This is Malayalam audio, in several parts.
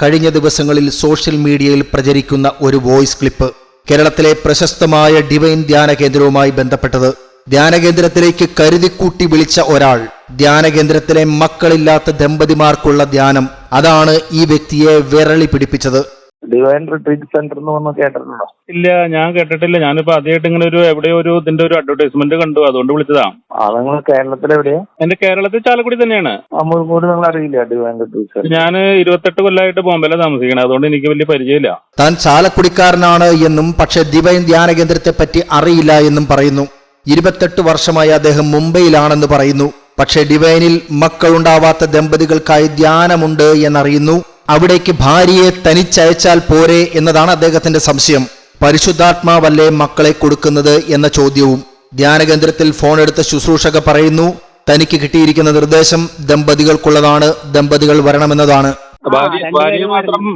കഴിഞ്ഞ ദിവസങ്ങളിൽ സോഷ്യൽ മീഡിയയിൽ പ്രചരിക്കുന്ന ഒരു വോയിസ് ക്ലിപ്പ് കേരളത്തിലെ പ്രശസ്തമായ ഡിവൈൻ ധ്യാന കേന്ദ്രവുമായി ബന്ധപ്പെട്ടത്. ധ്യാനകേന്ദ്രത്തിലേക്ക് കരുതിക്കൂട്ടി വിളിച്ച ഒരാൾ. ധ്യാനകേന്ദ്രത്തിലെ മക്കളില്ലാത്ത ദമ്പതിമാർക്കുള്ള ധ്യാനം. അതാണ് ഈ വ്യക്തിയെ വിരളി പിടിപ്പിച്ചത്. ഡിവൈൻ റിട്രീറ്റ് സെന്റർ എന്ന് പറഞ്ഞ കേട്ടിട്ടുണ്ടോ? ഇല്ല ഞാൻ കേട്ടിട്ടില്ല. ഞാനിപ്പോ ആദ്യമായിട്ട് ഇങ്ങനെ ഒരു എവിടെയോ ഒരു ഇതിന്റെ ഒരു അഡ്വർടൈസ്മെന്റ് കണ്ടു. അതുകൊണ്ട് വിളിച്ചതാ. ആ നിങ്ങൾ കേരളത്തിൽ എവിടെയാ? എന്റെ കേരളത്തിൽ ചാലക്കുടി തന്നെയാണ്. അമ്മൂർക്കോട് നിങ്ങൾ അറിയില്ല ഡിവൈൻ റിട്രീറ്റ് സെന്റർ ഞാൻ ഇരുപത്തെട്ട് കൊല്ലമായിട്ട് ബോംബെയിലാണ് താമസിക്കണം. അതുകൊണ്ട് എനിക്ക് വലിയ പരിചയമില്ല. താൻ ചാലക്കുടിക്കാരനാണ് എന്നും പക്ഷെ ഡിവൈൻ ധ്യാന കേന്ദ്രത്തെ പറ്റി അറിയില്ല എന്നും പറയുന്നു. ഇരുപത്തെട്ട് വർഷമായി അദ്ദേഹം മുംബൈയിലാണെന്ന് പറയുന്നു. പക്ഷേ ഡിവൈനിൽ മക്കളുണ്ടാവാത്ത ദമ്പതികൾക്കായി ധ്യാനമുണ്ട് എന്നറിയുന്നു. അവിടേക്ക് ഭാര്യയെ തനിച്ചയച്ചാൽ പോരെ എന്നതാണ് അദ്ദേഹത്തിന്റെ സംശയം. പരിശുദ്ധാത്മാവല്ലേ മക്കളെ കൊടുക്കുന്നത് എന്ന ചോദ്യവും. ധ്യാനകേന്ദ്രത്തിൽ ഫോൺ എടുത്ത ശുശ്രൂഷക പറയുന്നു തനിക്ക് കിട്ടിയിരിക്കുന്ന നിർദ്ദേശം ദമ്പതികൾക്കുള്ളതാണ് ദമ്പതികൾ വരണമെന്നതാണ്.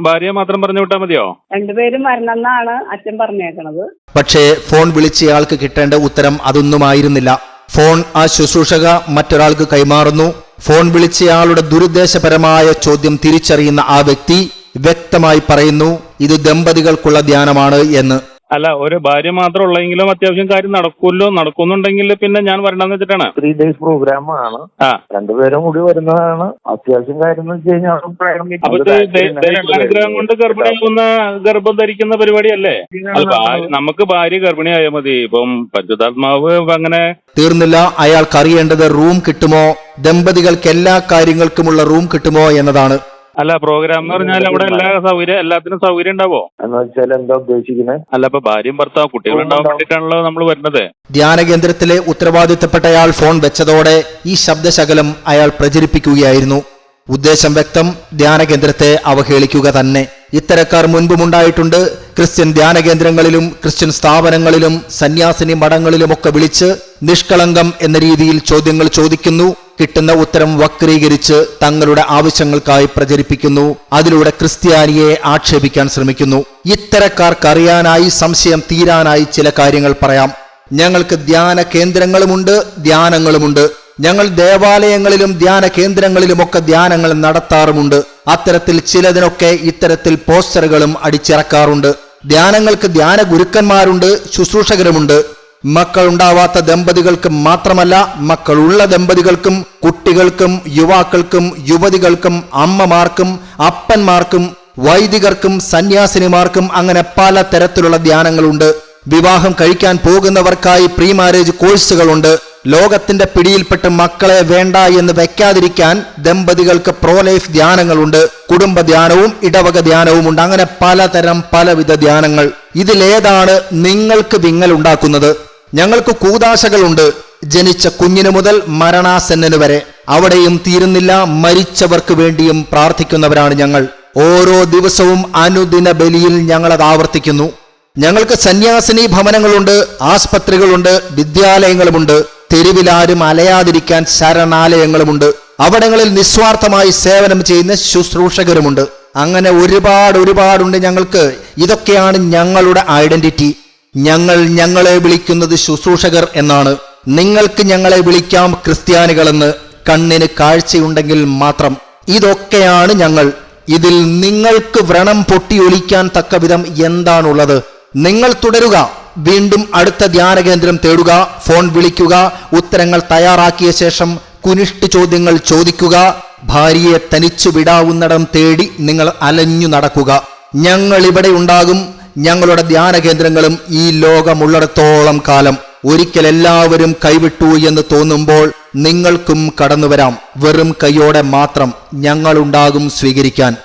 ഭാര്യ മാത്രം പറഞ്ഞു വിട്ടാൽ മതിയോ? രണ്ടുപേരും വരണമെന്നാണ് അച്ഛൻ പറഞ്ഞേക്കണത്. പക്ഷേ ഫോൺ വിളിച്ചയാൾക്ക് കിട്ടേണ്ട ഉത്തരം അതൊന്നുമായിരുന്നില്ല. ഫോൺ ആ ശുശ്രൂഷക മറ്റൊരാൾക്ക് കൈമാറുന്നു. ഫോൺ വിളിച്ചയാളുടെ ദുരുദ്ദേശപരമായ ചോദ്യം തിരിച്ചറിയുന്ന ആ വ്യക്തി വ്യക്തമായി പറയുന്നു ഇത് ദമ്പതികൾക്കുള്ള ധ്യാനമാണ് എന്ന്. അല്ല ഒരു ഭാര്യ മാത്രം ഉള്ളെങ്കിലും അത്യാവശ്യം കാര്യം നടക്കുമല്ലോ. നടക്കുന്നുണ്ടെങ്കിൽ പിന്നെ ഞാൻ വരണ്ടെന്ന് വെച്ചിട്ടാണ്. ത്രീ ഡേയ്സ് പ്രോഗ്രാം ആണ്. ആ. രണ്ടുപേരും കൂടി വരുന്നതാണ്. അത്യാവശ്യം കാര്യം എന്ന് വെച്ച് കഴിഞ്ഞാൽ അപ്പൊ ഇത് ദൈ- ദൈവാനുഗ്രഹം കൊണ്ട് ഗർഭിണിയാകുന്ന ഗർഭം ധരിക്കുന്ന പരിപാടിയല്ലേ? അത് ഭാ- നമുക്ക് ഭാര്യ ഗർഭിണിയായാൽ മതി. ഇപ്പം പരിശുദ്ധാത്മാവ് അങ്ങനെ തീർന്നില്ല. അയാൾക്ക് അറിയേണ്ടത് റൂം കിട്ടുമോ? ദമ്പതികൾക്ക് എല്ലാ കാര്യങ്ങൾക്കുമുള്ള റൂം കിട്ടുമോ എന്നതാണ്. അല്ല പ്രോഗ്രാം എന്ന് പറഞ്ഞാൽ അവിടെ എല്ലാ സൗകര്യം എല്ലാത്തിനും സൗകര്യം ഉണ്ടാവോ? എന്ന് വെച്ചാൽ എന്താ ഉദ്ദേശിക്കുന്നത് അല്ല ഇപ്പൊ ഭാര്യയും ഭർത്താവും കുട്ടികൾ ഉണ്ടാവാൻ വേണ്ടിയിട്ടാണല്ലോ നമ്മൾ വരുന്നത്. ധ്യാന കേന്ദ്രത്തിലെ ഉത്തരവാദിത്തപ്പെട്ടയാൾ ഫോൺ വെച്ചതോടെ ഈ ശബ്ദശകലം അയാൾ പ്രചരിപ്പിക്കുകയായിരുന്നു. ഉദ്ദേശം വ്യക്തം ധ്യാന കേന്ദ്രത്തെ അവഹേളിക്കുക തന്നെ. ഇത്തരക്കാർ മുൻപുമുണ്ടായിട്ടുണ്ട് ക്രിസ്ത്യൻ ധ്യാന കേന്ദ്രങ്ങളിലും ക്രിസ്ത്യൻ സ്ഥാപനങ്ങളിലും സന്യാസിനി മഠങ്ങളിലുമൊക്കെ വിളിച്ച് നിഷ്കളങ്കം എന്ന രീതിയിൽ ചോദ്യങ്ങൾ ചോദിക്കുന്നു. കിട്ടുന്ന ഉത്തരം വക്രീകരിച്ച് തങ്ങളുടെ ആവശ്യങ്ങൾക്കായി പ്രചരിപ്പിക്കുന്നു. അതിലൂടെ ക്രിസ്ത്യാനിയെ ആക്ഷേപിക്കാൻ ശ്രമിക്കുന്നു. ഇത്തരക്കാർക്കറിയാനായി സംശയം തീരാനായി ചില കാര്യങ്ങൾ പറയാം. ഞങ്ങൾക്ക് ധ്യാന കേന്ദ്രങ്ങളുമുണ്ട് ധ്യാനങ്ങളുമുണ്ട്. ഞങ്ങൾ ദേവാലയങ്ങളിലും ധ്യാന കേന്ദ്രങ്ങളിലുമൊക്കെ ധ്യാനങ്ങൾ നടത്താറുമുണ്ട്. അത്തരത്തിൽ ചിലതിനൊക്കെ ഇത്തരത്തിൽ പോസ്റ്ററുകളും അടിച്ചിറക്കാറുണ്ട്. ധ്യാനങ്ങൾക്ക് ധ്യാന ഗുരുക്കന്മാരുണ്ട് ശുശ്രൂഷകരുമുണ്ട്. മക്കൾ ഉണ്ടാവാത്ത ദമ്പതികൾക്ക് മാത്രമല്ല മക്കളുള്ള ദമ്പതികൾക്കും കുട്ടികൾക്കും യുവാക്കൾക്കും യുവതികൾക്കും അമ്മമാർക്കും അപ്പന്മാർക്കും വൈദികർക്കും സന്യാസിനിമാർക്കും അങ്ങനെ പല തരത്തിലുള്ള ധ്യാനങ്ങളുണ്ട്. വിവാഹം കഴിക്കാൻ പോകുന്നവർക്കായി പ്രീ മാരേജ് കോഴ്സുകളുണ്ട്. ലോകത്തിന്റെ പിടിയിൽപ്പെട്ട് മക്കളെ വേണ്ട എന്ന് വെക്കാതിരിക്കാൻ ദമ്പതികൾക്ക് പ്രോലൈഫ് ധ്യാനങ്ങളുണ്ട്. കുടുംബ ധ്യാനവും ഇടവക ധ്യാനവും ഉണ്ട്. അങ്ങനെ പലതരം പലവിധ ധ്യാനങ്ങൾ. ഇതിലേതാണ് നിങ്ങൾക്ക് വിങ്ങൽ ഉണ്ടാക്കുന്നത്. ഞങ്ങൾക്ക് കൂതാശകളുണ്ട് ജനിച്ച കുഞ്ഞിന് മുതൽ മരണാസന്നന് വരെ. അവിടെയും തീരുന്നില്ല. മരിച്ചവർക്ക് വേണ്ടിയും പ്രാർത്ഥിക്കുന്നവരാണ് ഞങ്ങൾ. ഓരോ ദിവസവും അനുദിന ബലിയിൽ ഞങ്ങളത് ആവർത്തിക്കുന്നു. ഞങ്ങൾക്ക് സന്യാസിനി ഭവനങ്ങളുണ്ട് ആസ്പത്രികളുണ്ട് വിദ്യാലയങ്ങളുമുണ്ട്. തെരുവിലാരും അലയാതിരിക്കാൻ ശരണാലയങ്ങളുമുണ്ട്. അവിടങ്ങളിൽ നിസ്വാർത്ഥമായി സേവനം ചെയ്യുന്ന ശുശ്രൂഷകരുമുണ്ട്. അങ്ങനെ ഒരുപാട് ഒരുപാടുണ്ട് ഞങ്ങൾക്ക്. ഇതൊക്കെയാണ് ഞങ്ങളുടെ ഐഡന്റിറ്റി. ഞങ്ങൾ ഞങ്ങളെ വിളിക്കുന്നത് ശുശ്രൂഷകർ എന്നാണ്. നിങ്ങൾക്ക് ഞങ്ങളെ വിളിക്കാം ക്രിസ്ത്യാനികളെന്ന് കണ്ണിന് കാഴ്ചയുണ്ടെങ്കിൽ മാത്രം. ഇതൊക്കെയാണ് ഞങ്ങൾ. ഇതിൽ നിങ്ങൾക്ക് വ്രണം പൊട്ടിയൊലിക്കാൻ തക്ക വിധം എന്താണുള്ളത്? നിങ്ങൾ തുടരുക. വീണ്ടും അടുത്ത ധ്യാന കേന്ദ്രം തേടുക. ഫോൺ വിളിക്കുക. ഉത്തരങ്ങൾ തയ്യാറാക്കിയ ശേഷം കുനിഷ്ട് ചോദ്യങ്ങൾ ചോദിക്കുക. ഭാര്യയെ തനിച്ചു വിടാവുന്നിടം തേടി നിങ്ങൾ അലഞ്ഞു നടക്കുക. ഞങ്ങൾ ഇവിടെ ഉണ്ടാകും. ഞങ്ങളുടെ ധ്യാന കേന്ദ്രങ്ങളും ഈ ലോകമുള്ളിടത്തോളം കാലം ഒരിക്കൽ എല്ലാവരും കൈവിട്ടു എന്ന് തോന്നുമ്പോൾ നിങ്ങൾക്കും കടന്നുവരാം. വെറും കൈയോടെ മാത്രം ഞങ്ങളുണ്ടാകും സ്വീകരിക്കാൻ.